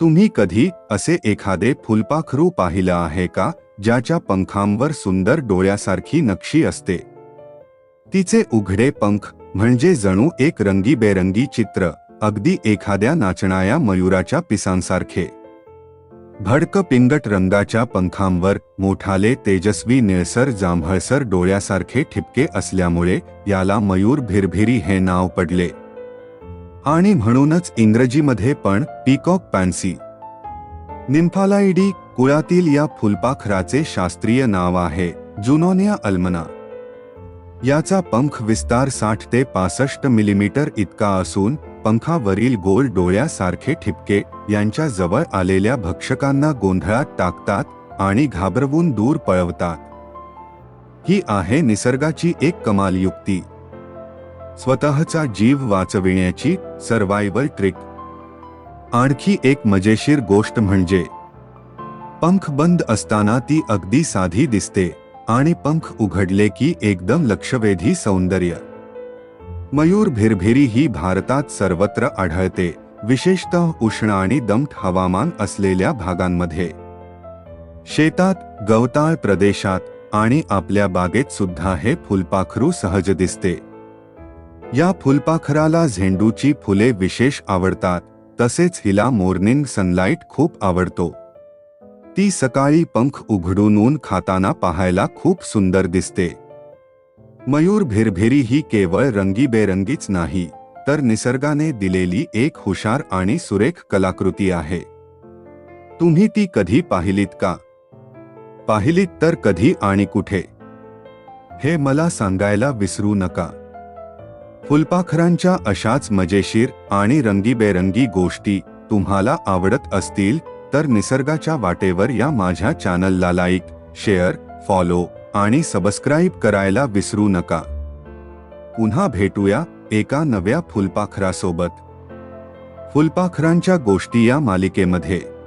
तुम्ही कधी असे एखादे फुलपाखरू पाहिलं आहे का ज्याच्या पंखांवर सुंदर डोळ्यासारखी नक्षी असते? तिचे उघडे पंख म्हणजे जणू एक रंगीबेरंगी चित्र अगदी एखाद्या नाचणाया मयुराच्या पिसांसारखे. भडक पिंगट रंगाच्या पंखांवर मोठाले तेजस्वी निळसर जांभळसर डोळ्यासारखे ठिपके असल्यामुळे याला मयूर भिरभिरी हे नाव पडले. आणि म्हणूनच इंग्रजीमध्ये पण पीकॉक पॅन्सी. निम्फालाइडी कुळातील या फुलपाखराचे शास्त्रीय नाव आहे जुनोनिया अल्मना. याचा पंख विस्तार साठ ते पासष्ट मिलीमीटर इतका असून पंखावरील गोल डोळ्यासारखे ठिपके यांच्या जवळ आलेल्या भक्षकांना गोंधळात टाकतात आणि घाबरवून दूर पळवतात. ही आहे निसर्गाची एक कमाल युक्ती स्वतःचा जीव वाचविण्याची सर्वायवल ट्रिक आणखी एक मजेशीर गोष्ट म्हणजे पंख बंद असताना ती अगदी साधी दिसते आणि पंख उघडले की एकदम लक्षवेधी सौंदर्य. मयूर भिरभिरी ही भारतात सर्वत्र आढळते विशेषतः उष्ण आणि दमट हवामान असलेल्या भागांमध्ये. शेतात गवताळ प्रदेशात आणि आपल्या बागेत सुद्धा हे फुलपाखरू सहज दिसते. या फुलपाखराला झेंडूची फुले विशेष आवडतात तसेच हिला मॉर्निंग सनलाईट खूप आवडतो. ती सकाळी पंख उघडून ऊन खाताना पाहायला खूप सुंदर दिसते. मयूर भिरभिरी ही केवळ रंगीबेरंगीच नाही तर निसर्गाने दिलेली एक हुशार आणि सुरेख कलाकृती आहे. तुम्ही ती कधी पाहिलीत का? पाहिलीत तर कधी आणि कुठे? हे मला सांगायला विसरू नका. फुलपाखरांच्या अशाच मजेशीर आणि रंगीबेरंगी गोष्टी तुम्हाला आवडत असतील तर निसर्गाच्या वाटेवर या माझ्या चॅनलला लाईक शेअर फॉलो आणि सबस्क्राईब करायला विसरू नका. पुन्हा भेटूया एका नव्या फुलपाखरासोबत. फुलपाखरांच्या गोष्टी या मालिकेमध्ये.